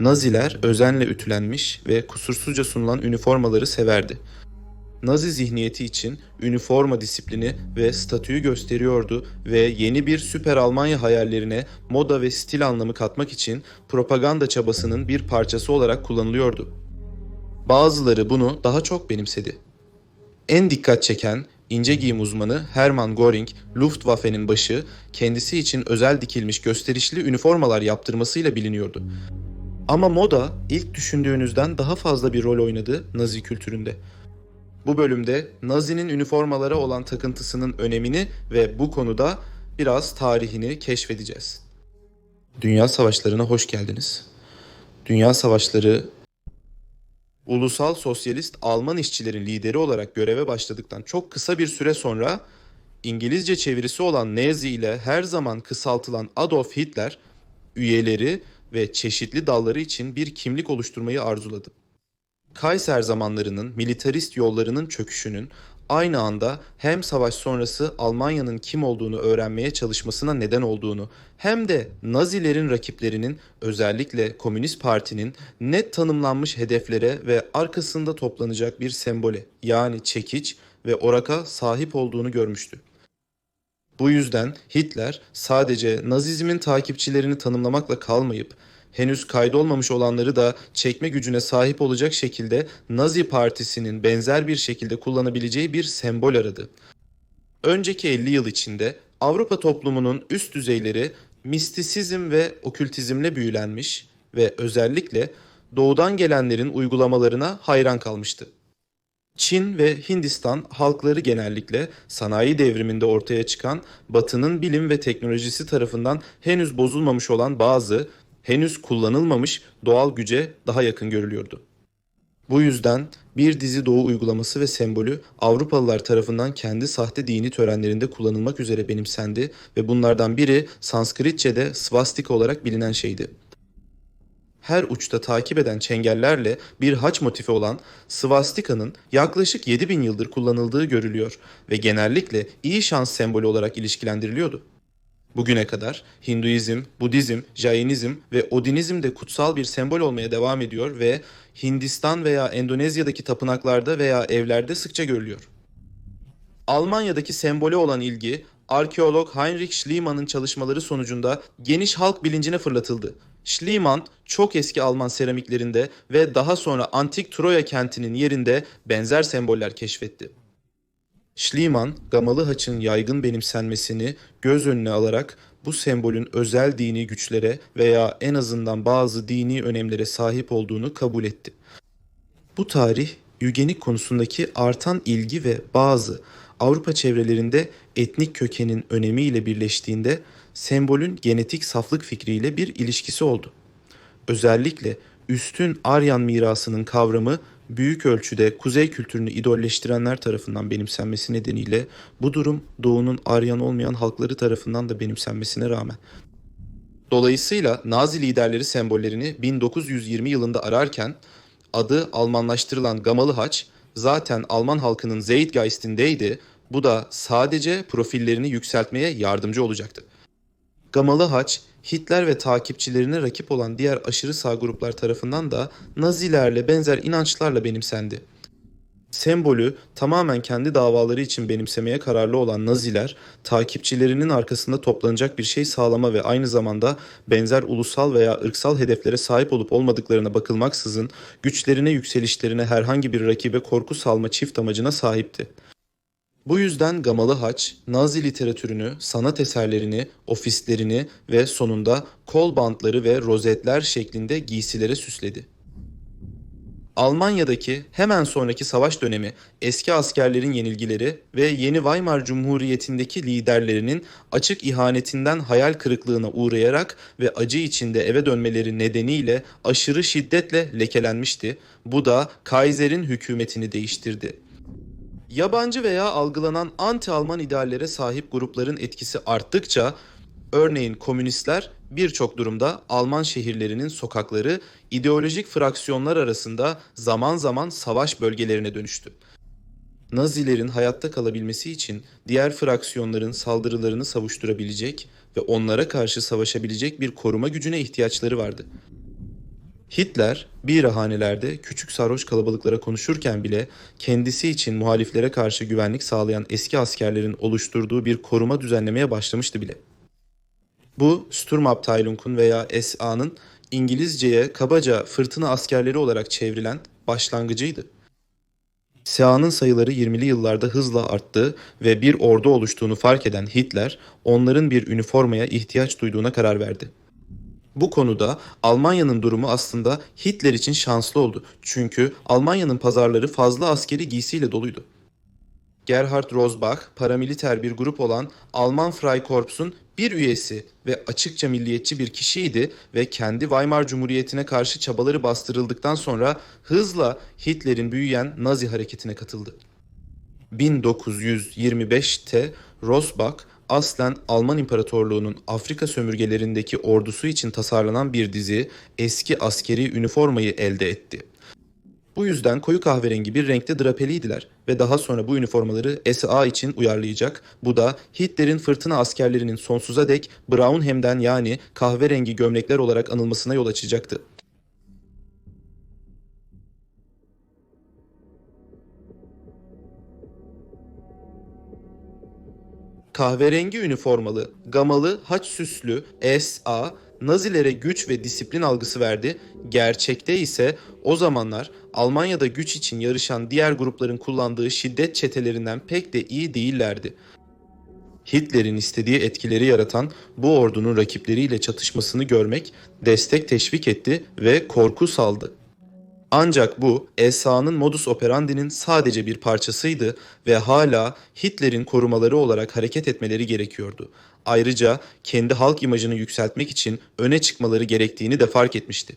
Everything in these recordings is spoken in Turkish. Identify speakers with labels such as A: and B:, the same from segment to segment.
A: Naziler özenle ütülenmiş ve kusursuzca sunulan üniformaları severdi. Nazi zihniyeti için üniforma disiplini ve statüyü gösteriyordu ve yeni bir süper Almanya hayallerine moda ve stil anlamı katmak için propaganda çabasının bir parçası olarak kullanılıyordu. Bazıları bunu daha çok benimsedi. En dikkat çeken ince giyim uzmanı Hermann Göring, Luftwaffe'nin başı kendisi için özel dikilmiş gösterişli üniformalar yaptırmasıyla biliniyordu. Ama moda ilk düşündüğünüzden daha fazla bir rol oynadı Nazi kültüründe. Bu bölümde Nazi'nin üniformalara olan takıntısının önemini ve bu konuda biraz tarihini keşfedeceğiz. Dünya savaşlarına hoş geldiniz. Dünya savaşları Ulusal Sosyalist Alman işçilerin lideri olarak göreve başladıktan çok kısa bir süre sonra İngilizce çevirisi olan Nazi ile her zaman kısaltılan Adolf Hitler üyeleri ve çeşitli dalları için bir kimlik oluşturmayı arzuladı. Kaiser zamanlarının militarist yollarının çöküşünün aynı anda hem savaş sonrası Almanya'nın kim olduğunu öğrenmeye çalışmasına neden olduğunu hem de Nazilerin rakiplerinin özellikle Komünist Parti'nin net tanımlanmış hedeflere ve arkasında toplanacak bir sembole yani çekiç ve oraka sahip olduğunu görmüştü. Bu yüzden Hitler sadece Nazizmin takipçilerini tanımlamakla kalmayıp henüz kaydolmamış olanları da çekme gücüne sahip olacak şekilde Nazi Partisi'nin benzer bir şekilde kullanabileceği bir sembol aradı. Önceki 50 yıl içinde Avrupa toplumunun üst düzeyleri mistisizm ve okültizmle büyülenmiş ve özellikle doğudan gelenlerin uygulamalarına hayran kalmıştı. Çin ve Hindistan halkları genellikle sanayi devriminde ortaya çıkan Batı'nın bilim ve teknolojisi tarafından henüz bozulmamış olan bazı henüz kullanılmamış doğal güce daha yakın görülüyordu. Bu yüzden bir dizi doğu uygulaması ve sembolü Avrupalılar tarafından kendi sahte dini törenlerinde kullanılmak üzere benimsendi ve bunlardan biri Sanskritçe'de svastika olarak bilinen şeydi. Her uçta takip eden çengellerle bir haç motifi olan svastika'nın yaklaşık 7000 yıldır kullanıldığı görülüyor ve genellikle iyi şans sembolü olarak ilişkilendiriliyordu. Bugüne kadar Hinduizm, Budizm, Jainizm ve Odinizm de kutsal bir sembol olmaya devam ediyor ve Hindistan veya Endonezya'daki tapınaklarda veya evlerde sıkça görülüyor. Almanya'daki sembole olan ilgi arkeolog Heinrich Schliemann'ın çalışmaları sonucunda geniş halk bilincine fırlatıldı. Schliemann çok eski Alman seramiklerinde ve daha sonra antik Troya kentinin yerinde benzer semboller keşfetti. Schliemann, gamalı haçın yaygın benimsenmesini göz önüne alarak bu sembolün özel dini güçlere veya en azından bazı dini önemlere sahip olduğunu kabul etti. Bu tarih ügenik konusundaki artan ilgi ve bazı Avrupa çevrelerinde etnik kökenin önemiyle birleştiğinde sembolün genetik saflık fikriyle bir ilişkisi oldu. Özellikle üstün Aryan mirasının kavramı büyük ölçüde kuzey kültürünü idolleştirenler tarafından benimsenmesi nedeniyle bu durum doğunun Aryan olmayan halkları tarafından da benimsenmesine rağmen. Dolayısıyla Nazi liderleri sembollerini 1920 yılında ararken adı Almanlaştırılan gamalı haç zaten Alman halkının Zeitgeist'indeydi. Bu da sadece profillerini yükseltmeye yardımcı olacaktı. Gamalı haç Hitler ve takipçilerine rakip olan diğer aşırı sağ gruplar tarafından da Nazilerle benzer inançlarla benimsendi. Sembolü tamamen kendi davaları için benimsemeye kararlı olan Naziler, takipçilerinin arkasında toplanacak bir şey sağlama ve aynı zamanda benzer ulusal veya ırksal hedeflere sahip olup olmadıklarına bakılmaksızın güçlerine yükselişlerine herhangi bir rakibe korku salma çift amacına sahipti. Bu yüzden Gamalı Haç, Nazi literatürünü, sanat eserlerini, ofislerini ve sonunda kol bantları ve rozetler şeklinde giysilere süsledi. Almanya'daki hemen sonraki savaş dönemi eski askerlerin yenilgileri ve yeni Weimar Cumhuriyeti'ndeki liderlerinin açık ihanetinden hayal kırıklığına uğrayarak ve acı içinde eve dönmeleri nedeniyle aşırı şiddetle lekelenmişti. Bu da Kaiser'in hükümetini değiştirdi. Yabancı veya algılanan anti-Alman ideallere sahip grupların etkisi arttıkça örneğin komünistler birçok durumda Alman şehirlerinin sokakları ideolojik fraksiyonlar arasında zaman zaman savaş bölgelerine dönüştü. Nazilerin hayatta kalabilmesi için diğer fraksiyonların saldırılarını savuşturabilecek ve onlara karşı savaşabilecek bir koruma gücüne ihtiyaçları vardı. Hitler birahanelerde küçük sarhoş kalabalıklara konuşurken bile kendisi için muhaliflere karşı güvenlik sağlayan eski askerlerin oluşturduğu bir koruma düzenlemeye başlamıştı bile. Bu Sturmabteilung'un veya SA'nın İngilizceye kabaca fırtına askerleri olarak çevrilen başlangıcıydı. SA'nın sayıları 20'li yıllarda hızla arttı ve bir ordu oluştuğunu fark eden Hitler onların bir üniformaya ihtiyaç duyduğuna karar verdi. Bu konuda Almanya'nın durumu aslında Hitler için şanslı oldu. Çünkü Almanya'nın pazarları fazla askeri giysiyle doluydu. Gerhard Rosbach, paramiliter bir grup olan Alman Freikorps'un bir üyesi ve açıkça milliyetçi bir kişiydi ve kendi Weimar Cumhuriyeti'ne karşı çabaları bastırıldıktan sonra hızla Hitler'in büyüyen Nazi hareketine katıldı. 1925'te Rosbach aslen Alman İmparatorluğu'nun Afrika sömürgelerindeki ordusu için tasarlanan bir dizi eski askeri üniformayı elde etti. Bu yüzden koyu kahverengi bir renkte drapeliydiler ve daha sonra bu üniformaları SA için uyarlayacak. Bu da Hitler'in fırtına askerlerinin sonsuza dek Braunhem'den yani kahverengi gömlekler olarak anılmasına yol açacaktı. Kahverengi üniformalı, gamalı, haç süslü SA Nazilere güç ve disiplin algısı verdi. Gerçekte ise o zamanlar Almanya'da güç için yarışan diğer grupların kullandığı şiddet çetelerinden pek de iyi değillerdi. Hitler'in istediği etkileri yaratan bu ordunun rakipleriyle çatışmasını görmek destek teşvik etti ve korku saldı. Ancak bu ESA'nın modus operandi'nin sadece bir parçasıydı ve hala Hitler'in korumaları olarak hareket etmeleri gerekiyordu. Ayrıca kendi halk imajını yükseltmek için öne çıkmaları gerektiğini de fark etmişti.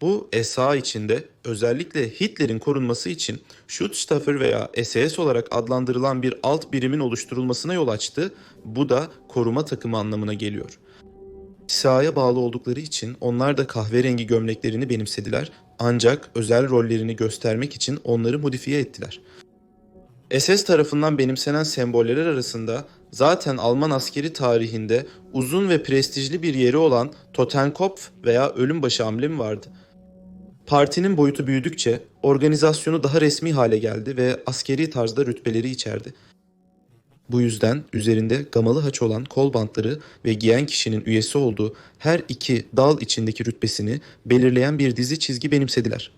A: Bu SA içinde özellikle Hitler'in korunması için Schutzstaffel veya SS olarak adlandırılan bir alt birimin oluşturulmasına yol açtı. Bu da koruma takımı anlamına geliyor. SA'ya bağlı oldukları için onlar da kahverengi gömleklerini benimsediler ancak özel rollerini göstermek için onları modifiye ettiler. SS tarafından benimsenen semboller arasında zaten Alman askeri tarihinde uzun ve prestijli bir yeri olan Totenkopf veya ölüm başı amblemi vardı. Partinin boyutu büyüdükçe organizasyonu daha resmi hale geldi ve askeri tarzda rütbeleri içerdi. Bu yüzden üzerinde gamalı haç olan kol bantları ve giyen kişinin üyesi olduğu her iki dal içindeki rütbesini belirleyen bir dizi çizgi benimsediler.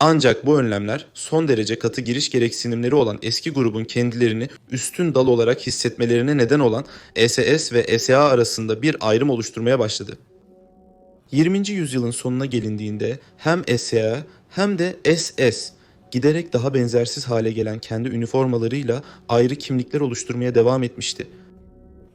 A: Ancak bu önlemler son derece katı giriş gereksinimleri olan eski grubun kendilerini üstün dal olarak hissetmelerine neden olan SS ve SA arasında bir ayrım oluşturmaya başladı. 20. yüzyılın sonuna gelindiğinde hem SA hem de SS giderek daha benzersiz hale gelen kendi üniformalarıyla ayrı kimlikler oluşturmaya devam etmişti.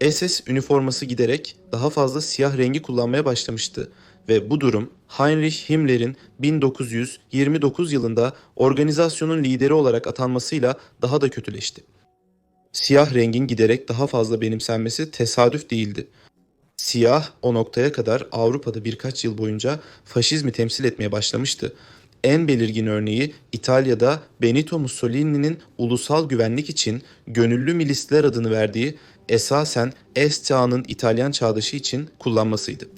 A: SS üniforması giderek daha fazla siyah rengi kullanmaya başlamıştı ve bu durum Heinrich Himmler'in 1929 yılında organizasyonun lideri olarak atanmasıyla daha da kötüleşti. Siyah rengin giderek daha fazla benimsenmesi tesadüf değildi. Siyah o noktaya kadar Avrupa'da birkaç yıl boyunca faşizmi temsil etmeye başlamıştı en belirgin örneği İtalya'da Benito Mussolini'nin ulusal güvenlik için gönüllü milisler adını verdiği esasen Es çağının İtalyan çağdaşı için kullanmasıydı.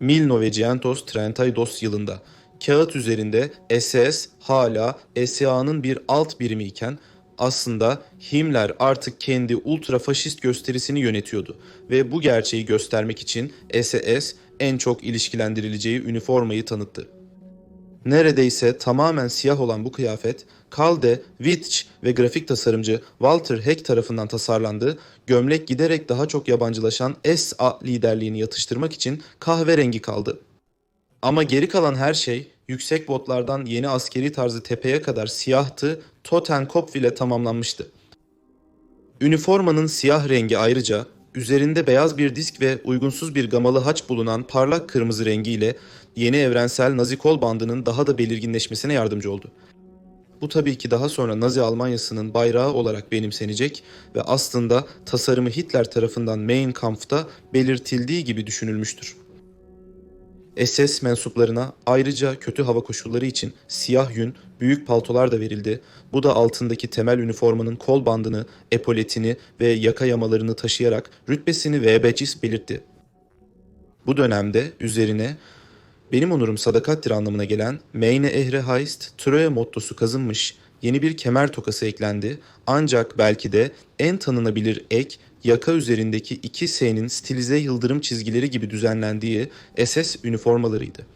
A: 1932 yılında kağıt üzerinde SS hala SA'nın bir alt birimi iken aslında Himmler artık kendi ultra faşist gösterisini yönetiyordu ve bu gerçeği göstermek için SS en çok ilişkilendirileceği üniformayı tanıttı. Neredeyse tamamen siyah olan bu kıyafet, Kalde, Wittich ve grafik tasarımcı Walter Heck tarafından tasarlandı, gömlek giderek daha çok yabancılaşan SA liderliğini yatıştırmak için kahverengi kaldı. Ama geri kalan her şey yüksek botlardan yeni askeri tarzı tepeye kadar siyahtı, Totenkopf ile tamamlanmıştı. Üniformanın siyah rengi ayrıca üzerinde beyaz bir disk ve uygunsuz bir gamalı haç bulunan parlak kırmızı rengiyle yeni evrensel Nazi kol bandının daha da belirginleşmesine yardımcı oldu. Bu tabii ki daha sonra Nazi Almanyası'nın bayrağı olarak benimsenecek ve aslında tasarımı Hitler tarafından Mein Kampf'ta belirtildiği gibi düşünülmüştür. SS mensuplarına ayrıca kötü hava koşulları için siyah yün, büyük paltolar da verildi. Bu da altındaki temel üniformanın kol bandını, epoletini ve yaka yamalarını taşıyarak rütbesini ve becis belirtti. Bu dönemde üzerine benim onurum sadakattir anlamına gelen Meine Ehre heißt Troje mottosu kazınmış, yeni bir kemer tokası eklendi ancak belki de en tanınabilir ek yaka üzerindeki iki S'nin stilize yıldırım çizgileri gibi düzenlendiği SS üniformalarıydı.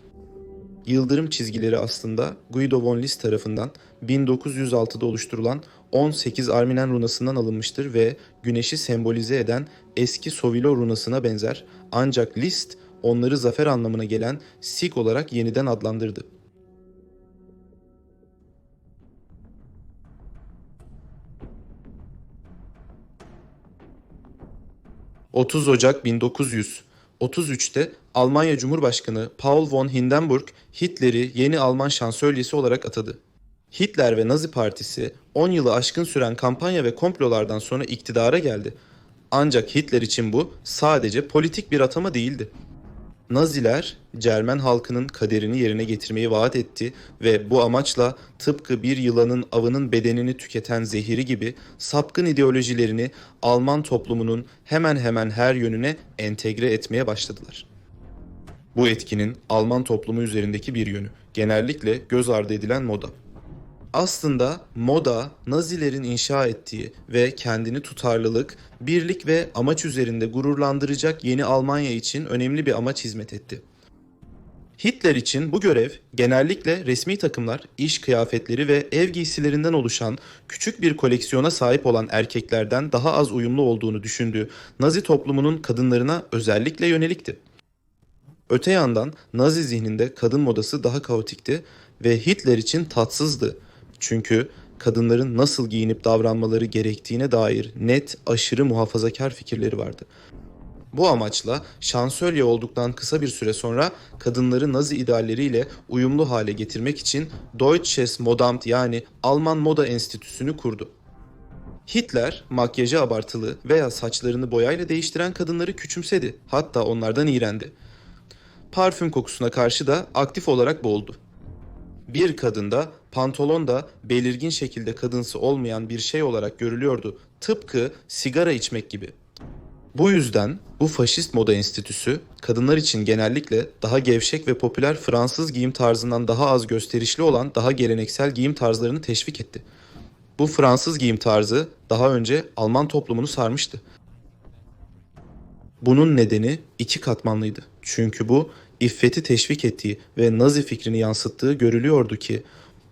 A: Yıldırım çizgileri aslında Guido von List tarafından 1906'da oluşturulan 18 Arminen runasından alınmıştır ve güneşi sembolize eden eski Sovilo runasına benzer ancak List onları zafer anlamına gelen Sig olarak yeniden adlandırdı. ...30 Ocak 1933'te Almanya Cumhurbaşkanı Paul von Hindenburg Hitler'i yeni Alman şansölyesi olarak atadı. Hitler ve Nazi Partisi 10 yılı aşkın süren kampanya ve komplolardan sonra iktidara geldi. Ancak Hitler için bu sadece politik bir atama değildi. Naziler Cermen halkının kaderini yerine getirmeyi vaat etti ve bu amaçla tıpkı bir yılanın avının bedenini tüketen zehiri gibi sapkın ideolojilerini Alman toplumunun hemen hemen her yönüne entegre etmeye başladılar. Bu etkinin Alman toplumu üzerindeki bir yönü genellikle göz ardı edilen moda. Aslında moda Nazilerin inşa ettiği ve kendini tutarlılık, birlik ve amaç üzerinde gururlandıracak yeni Almanya için önemli bir amaç hizmet etti. Hitler için bu görev genellikle resmi takımlar, iş kıyafetleri ve ev giysilerinden oluşan küçük bir koleksiyona sahip olan erkeklerden daha az uyumlu olduğunu düşündüğü Nazi toplumunun kadınlarına özellikle yönelikti. Öte yandan Nazi zihninde kadın modası daha kaotikti ve Hitler için tatsızdı. Çünkü kadınların nasıl giyinip davranmaları gerektiğine dair net, aşırı muhafazakar fikirleri vardı. Bu amaçla şansölye olduktan kısa bir süre sonra kadınları Nazi idealleriyle uyumlu hale getirmek için Deutsches Modamt yani Alman Moda Enstitüsü'nü kurdu. Hitler makyajı abartılı veya saçlarını boyayla değiştiren kadınları küçümsedi. Hatta onlardan iğrendi. Parfüm kokusuna karşı da aktif olarak boğuldu. Bir kadında pantolon da belirgin şekilde kadınsı olmayan bir şey olarak görülüyordu. Tıpkı sigara içmek gibi. Bu yüzden bu faşist moda enstitüsü kadınlar için genellikle daha gevşek ve popüler Fransız giyim tarzından daha az gösterişli olan daha geleneksel giyim tarzlarını teşvik etti. Bu Fransız giyim tarzı daha önce Alman toplumunu sarmıştı. Bunun nedeni iki katmanlıydı. Çünkü bu iffeti teşvik ettiği ve Nazi fikrini yansıttığı görülüyordu ki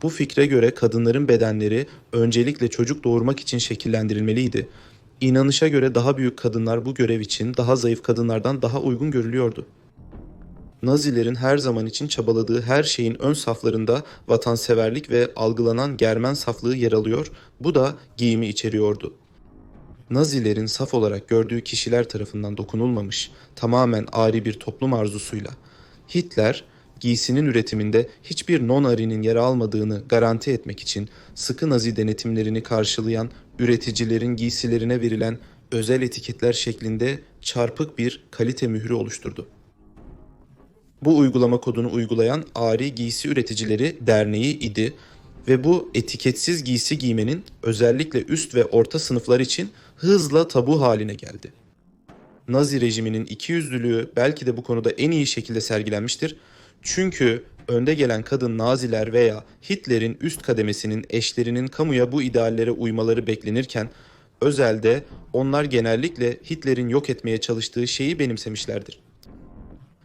A: bu fikre göre kadınların bedenleri öncelikle çocuk doğurmak için şekillendirilmeliydi. İnanışa göre daha büyük kadınlar bu görev için daha zayıf kadınlardan daha uygun görülüyordu. Nazilerin her zaman için çabaladığı her şeyin ön saflarında vatanseverlik ve algılanan Germen saflığı yer alıyor, bu da giyimi içeriyordu. Nazilerin saf olarak gördüğü kişiler tarafından dokunulmamış, tamamen ari bir toplum arzusuyla Hitler giysinin üretiminde hiçbir non-arinin yer almadığını garanti etmek için sıkı Nazi denetimlerini karşılayan üreticilerin giysilerine verilen özel etiketler şeklinde çarpık bir kalite mührü oluşturdu. Bu uygulama kodunu uygulayan Ari Giysi Üreticileri Derneği idi ve bu etiketsiz giysi giymenin özellikle üst ve orta sınıflar için hızla tabu haline geldi. Nazi rejiminin ikiyüzlülüğü belki de bu konuda en iyi şekilde sergilenmiştir. Çünkü önde gelen kadın Naziler veya Hitler'in üst kademesinin eşlerinin kamuya bu ideallere uymaları beklenirken özelde onlar genellikle Hitler'in yok etmeye çalıştığı şeyi benimsemişlerdir.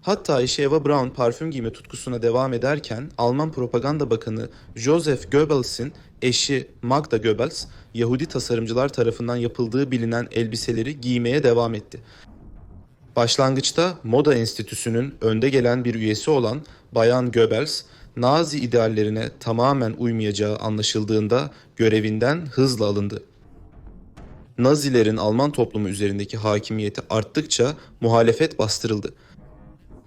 A: Hatta Ayşe Eva Braun parfüm giyme tutkusuna devam ederken Alman Propaganda Bakanı Joseph Goebbels'in eşi Magda Goebbels, Yahudi tasarımcılar tarafından yapıldığı bilinen elbiseleri giymeye devam etti. Başlangıçta Moda Enstitüsü'nün önde gelen bir üyesi olan Bayan Goebbels, Nazi ideallerine tamamen uymayacağı anlaşıldığında görevinden hızla alındı. Nazilerin Alman toplumu üzerindeki hakimiyeti arttıkça muhalefet bastırıldı.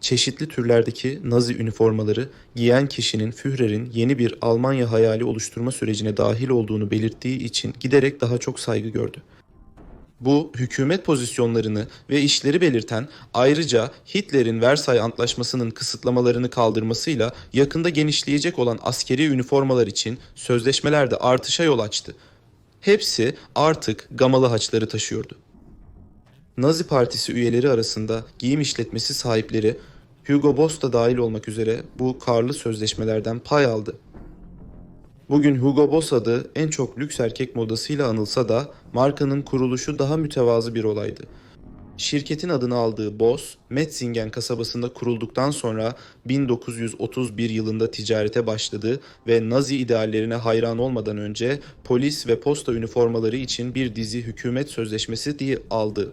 A: Çeşitli türlerdeki Nazi üniformaları giyen kişinin Führer'in yeni bir Almanya hayali oluşturma sürecine dahil olduğunu belirttiği için giderek daha çok saygı gördü. Bu hükümet pozisyonlarını ve işleri belirten ayrıca Hitler'in Versay Antlaşması'nın kısıtlamalarını kaldırmasıyla yakında genişleyecek olan askeri üniformalar için sözleşmelerde artışa yol açtı. Hepsi artık gamalı haçları taşıyordu. Nazi Partisi üyeleri arasında giyim işletmesi sahipleri Hugo Boss da dahil olmak üzere bu karlı sözleşmelerden pay aldı. Bugün Hugo Boss adı en çok lüks erkek modasıyla anılsa da markanın kuruluşu daha mütevazı bir olaydı. Şirketin adını aldığı Boss, Metzingen kasabasında kurulduktan sonra 1931 yılında ticarete başladı ve Nazi ideallerine hayran olmadan önce polis ve posta üniformaları için bir dizi hükümet sözleşmesi diye aldı.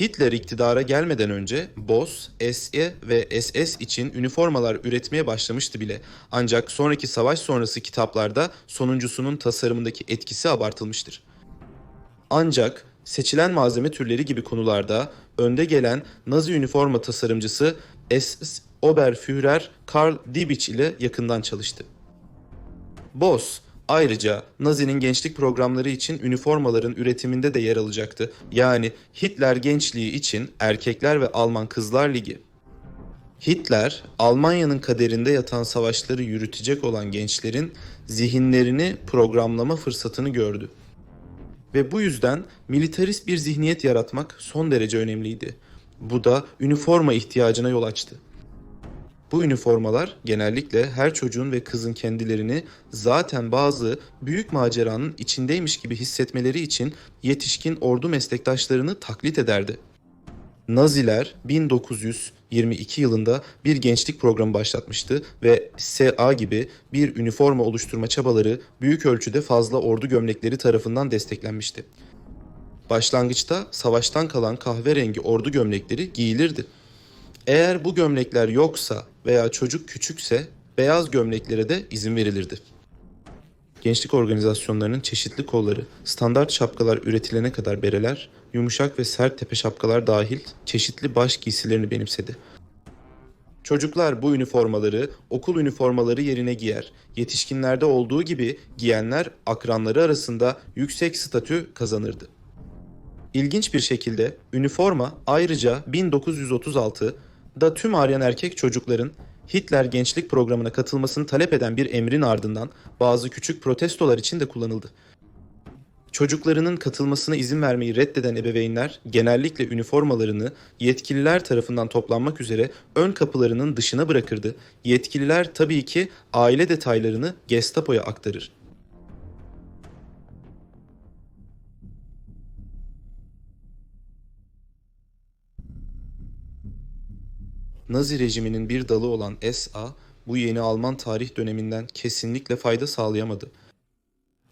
A: Hitler iktidara gelmeden önce Boss, SE ve SS için üniformalar üretmeye başlamıştı bile. Ancak sonraki savaş sonrası kitaplarda sonuncusunun tasarımındaki etkisi abartılmıştır. Ancak seçilen malzeme türleri gibi konularda önde gelen Nazi üniforma tasarımcısı SS Oberführer Karl Dietrich ile yakından çalıştı. Boss ayrıca Nazi'nin gençlik programları için üniformaların üretiminde de yer alacaktı. Yani Hitler gençliği için Erkekler ve Alman Kızlar Ligi. Hitler, Almanya'nın kaderinde yatan savaşları yürütecek olan gençlerin zihinlerini programlama fırsatını gördü. Ve bu yüzden militarist bir zihniyet yaratmak son derece önemliydi. Bu da üniforma ihtiyacına yol açtı. Bu üniformalar genellikle her çocuğun ve kızın kendilerini zaten bazı büyük maceranın içindeymiş gibi hissetmeleri için yetişkin ordu meslektaşlarını taklit ederdi. Naziler 1922 yılında bir gençlik programı başlatmıştı ve SA gibi bir üniforma oluşturma çabaları büyük ölçüde fazla ordu gömlekleri tarafından desteklenmişti. Başlangıçta savaştan kalan kahverengi ordu gömlekleri giyilirdi. Eğer bu gömlekler yoksa veya çocuk küçükse beyaz gömleklere de izin verilirdi. Gençlik organizasyonlarının çeşitli kolları, standart şapkalar üretilene kadar bereler, yumuşak ve sert tepe şapkalar dahil çeşitli baş giysilerini benimsedi. Çocuklar bu üniformaları okul üniformaları yerine giyer. Yetişkinlerde olduğu gibi giyenler akranları arasında yüksek statü kazanırdı. İlginç bir şekilde üniforma ayrıca 1936'da tüm Aryan erkek çocukların Hitler gençlik programına katılmasını talep eden bir emrin ardından bazı küçük protestolar için de kullanıldı. Çocuklarının katılmasına izin vermeyi reddeden ebeveynler genellikle üniformalarını yetkililer tarafından toplanmak üzere ön kapılarının dışına bırakırdı. Yetkililer tabii ki aile detaylarını Gestapo'ya aktarır. Nazi rejiminin bir dalı olan SA bu yeni Alman tarih döneminden kesinlikle fayda sağlayamadı.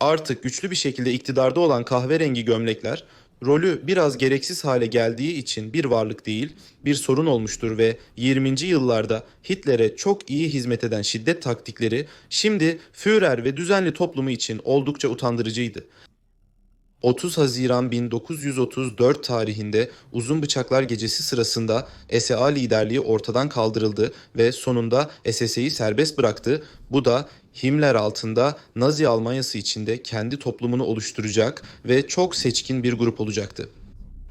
A: Artık güçlü bir şekilde iktidarda olan kahverengi gömlekler rolü biraz gereksiz hale geldiği için bir varlık değil, bir sorun olmuştur ve 20. yıllarda Hitler'e çok iyi hizmet eden şiddet taktikleri şimdi Führer ve düzenli toplumu için oldukça utandırıcıydı. 30 Haziran 1934 tarihinde Uzun Bıçaklar Gecesi sırasında SA liderliği ortadan kaldırıldı ve sonunda SS'yi serbest bıraktı. Bu da Himmler altında Nazi Almanyası içinde kendi toplumunu oluşturacak ve çok seçkin bir grup olacaktı.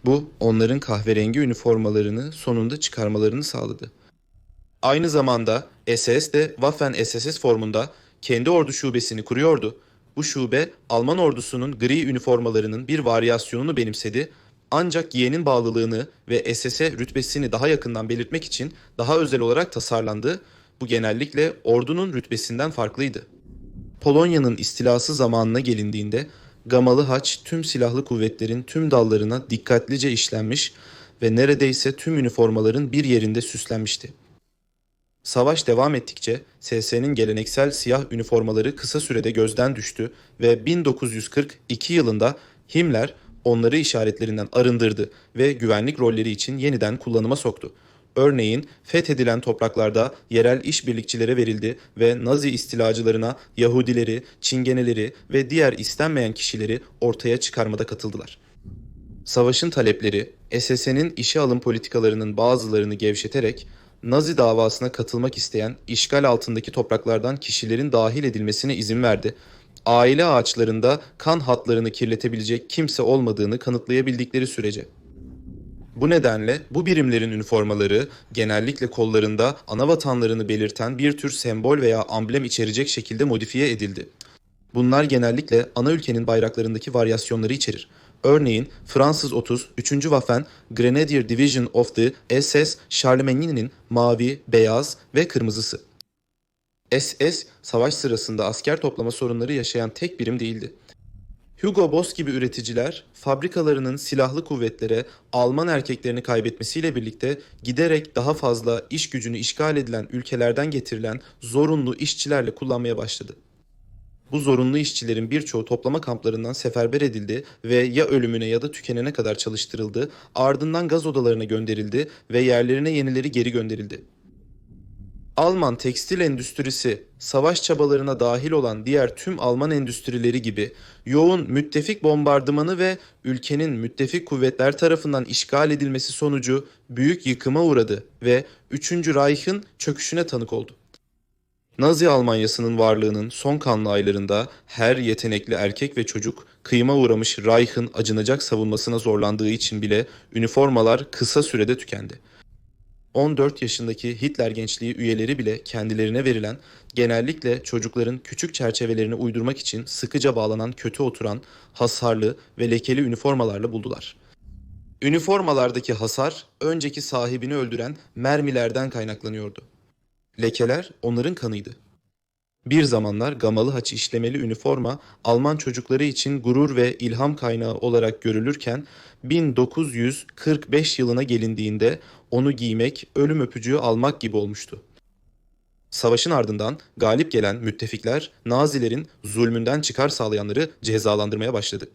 A: Bu onların kahverengi üniformalarını sonunda çıkarmalarını sağladı. Aynı zamanda SS de Waffen SSS formunda kendi ordu şubesini kuruyordu. Bu şube Alman ordusunun gri üniformalarının bir varyasyonunu benimsedi ancak giyenin bağlılığını ve SS'e rütbesini daha yakından belirtmek için daha özel olarak tasarlandı. Bu genellikle ordunun rütbesinden farklıydı. Polonya'nın istilası zamanına gelindiğinde gamalı haç tüm silahlı kuvvetlerin tüm dallarına dikkatlice işlenmiş ve neredeyse tüm üniformaların bir yerinde süslenmişti. Savaş devam ettikçe SS'nin geleneksel siyah üniformaları kısa sürede gözden düştü ve 1942 yılında Himmler onları işaretlerinden arındırdı ve güvenlik rolleri için yeniden kullanıma soktu. Örneğin fethedilen topraklarda yerel işbirlikçilere verildi ve Nazi istilacılarına Yahudileri, Çingeneleri ve diğer istenmeyen kişileri ortaya çıkarmada katıldılar. Savaşın talepleri SS'nin işe alım politikalarının bazılarını gevşeterek Nazi davasına katılmak isteyen işgal altındaki topraklardan kişilerin dahil edilmesine izin verdi. Aile ağaçlarında kan hatlarını kirletebilecek kimse olmadığını kanıtlayabildikleri sürece. Bu nedenle bu birimlerin üniformaları genellikle kollarında ana vatanlarını belirten bir tür sembol veya amblem içerecek şekilde modifiye edildi. Bunlar genellikle ana ülkenin bayraklarındaki varyasyonları içerir. Örneğin Fransız 30 3. Waffen Grenadier Division of the SS Charlemagne'nin mavi, beyaz ve kırmızısı. SS savaş sırasında asker toplama sorunları yaşayan tek birim değildi. Hugo Boss gibi üreticiler fabrikalarının silahlı kuvvetlere Alman erkeklerini kaybetmesiyle birlikte giderek daha fazla iş gücünü işgal edilen ülkelerden getirilen zorunlu işçilerle kullanmaya başladı. Bu zorunlu işçilerin birçoğu toplama kamplarından seferber edildi ve ya ölümüne ya da tükenene kadar çalıştırıldı, ardından gaz odalarına gönderildi ve yerlerine yenileri geri gönderildi. Alman tekstil endüstrisi, savaş çabalarına dahil olan diğer tüm Alman endüstrileri gibi yoğun müttefik bombardımanı ve ülkenin müttefik kuvvetler tarafından işgal edilmesi sonucu büyük yıkıma uğradı ve 3. Reich'ın çöküşüne tanık oldu. Nazi Almanyası'nın varlığının son kanlı aylarında her yetenekli erkek ve çocuk kıyıma uğramış Reich'ın acınacak savunmasına zorlandığı için bile üniformalar kısa sürede tükendi. 14 yaşındaki Hitler gençliği üyeleri bile kendilerine verilen, genellikle çocukların küçük çerçevelerini uydurmak için sıkıca bağlanan kötü oturan, hasarlı ve lekeli üniformalarla buldular. Üniformalardaki hasar önceki sahibini öldüren mermilerden kaynaklanıyordu. Lekeler onların kanıydı. Bir zamanlar gamalı haç işlemeli üniforma Alman çocukları için gurur ve ilham kaynağı olarak görülürken 1945 yılına gelindiğinde onu giymek ölüm öpücüğü almak gibi olmuştu. Savaşın ardından galip gelen müttefikler Nazilerin zulmünden çıkar sağlayanları cezalandırmaya başladı.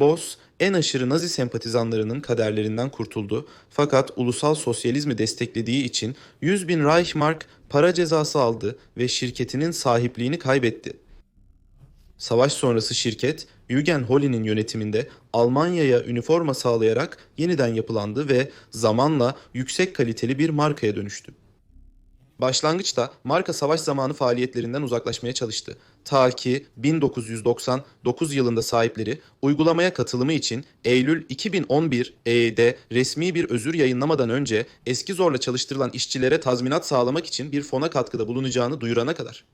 A: Boss en aşırı Nazi sempatizanlarının kaderlerinden kurtuldu fakat ulusal sosyalizmi desteklediği için 100 bin Reichmark para cezası aldı ve şirketinin sahipliğini kaybetti. Savaş sonrası şirket Jürgen Holly'nin yönetiminde Almanya'ya üniforma sağlayarak yeniden yapılandı ve zamanla yüksek kaliteli bir markaya dönüştü. Başlangıçta marka savaş zamanı faaliyetlerinden uzaklaşmaya çalıştı. Ta ki 1999 yılında sahipleri uygulamaya katılımı için Eylül 2011 EY'de resmi bir özür yayınlamadan önce eski zorla çalıştırılan işçilere tazminat sağlamak için bir fona katkıda bulunacağını duyurana kadar.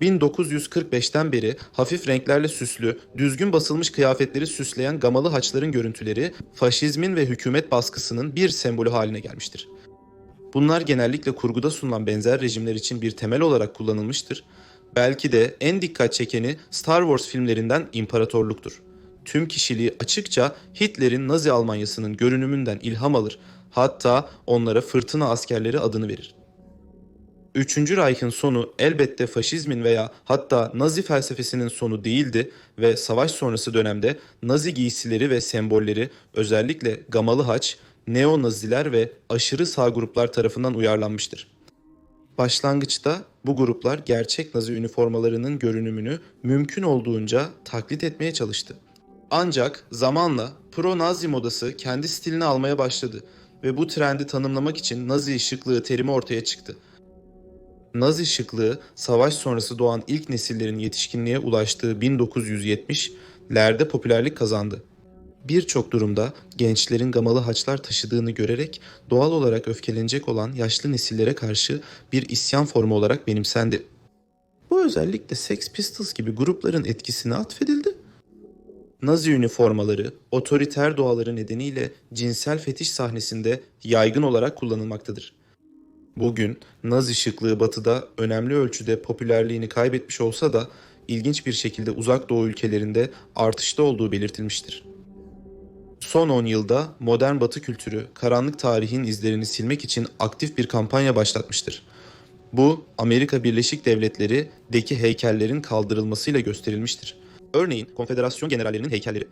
A: ...1945'ten beri hafif renklerle süslü, düzgün basılmış kıyafetleri süsleyen gamalı haçların görüntüleri... ...faşizmin ve hükümet baskısının bir sembolü haline gelmiştir. Bunlar genellikle kurguda sunulan benzer rejimler için bir temel olarak kullanılmıştır. Belki de en dikkat çekeni Star Wars filmlerinden imparatorluktur. Tüm kişiliği açıkça Hitler'in Nazi Almanyası'nın görünümünden ilham alır. Hatta onlara fırtına askerleri adını verir. Üçüncü Reich'ın sonu elbette faşizmin veya hatta Nazi felsefesinin sonu değildi ve savaş sonrası dönemde Nazi giysileri ve sembolleri özellikle gamalı haç, neo-Naziler ve aşırı sağ gruplar tarafından uyarlanmıştır. Başlangıçta bu gruplar gerçek Nazi üniformalarının görünümünü mümkün olduğunca taklit etmeye çalıştı. Ancak zamanla pro-Nazi modası kendi stilini almaya başladı ve bu trendi tanımlamak için Nazi şıklığı terimi ortaya çıktı. Nazi şıklığı savaş sonrası doğan ilk nesillerin yetişkinliğe ulaştığı 1970'lerde popülerlik kazandı. Birçok durumda gençlerin gamalı haçlar taşıdığını görerek doğal olarak öfkelenecek olan yaşlı nesillere karşı bir isyan formu olarak benimsendi. Bu özellikle Sex Pistols gibi grupların etkisine atfedildi. Nazi üniformaları, otoriter doğaları nedeniyle cinsel fetiş sahnesinde yaygın olarak kullanılmaktadır. Bugün Nazi şıklığı batıda önemli ölçüde popülerliğini kaybetmiş olsa da ilginç bir şekilde uzak doğu ülkelerinde artışta olduğu belirtilmiştir. Son 10 yılda modern batı kültürü karanlık tarihin izlerini silmek için aktif bir kampanya başlatmıştır. Bu Amerika Birleşik Devletleri'deki heykellerin kaldırılmasıyla gösterilmiştir. Örneğin konfederasyon generallerinin heykelleri.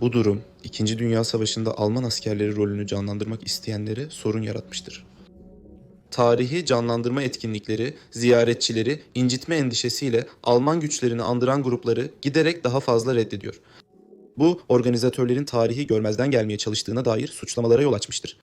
A: Bu durum 2. Dünya Savaşı'nda Alman askerleri rolünü canlandırmak isteyenlere sorun yaratmıştır. Tarihi canlandırma etkinlikleri, ziyaretçileri incitme endişesiyle Alman güçlerini andıran grupları giderek daha fazla reddediyor. Bu organizatörlerin tarihi görmezden gelmeye çalıştığına dair suçlamalara yol açmıştır.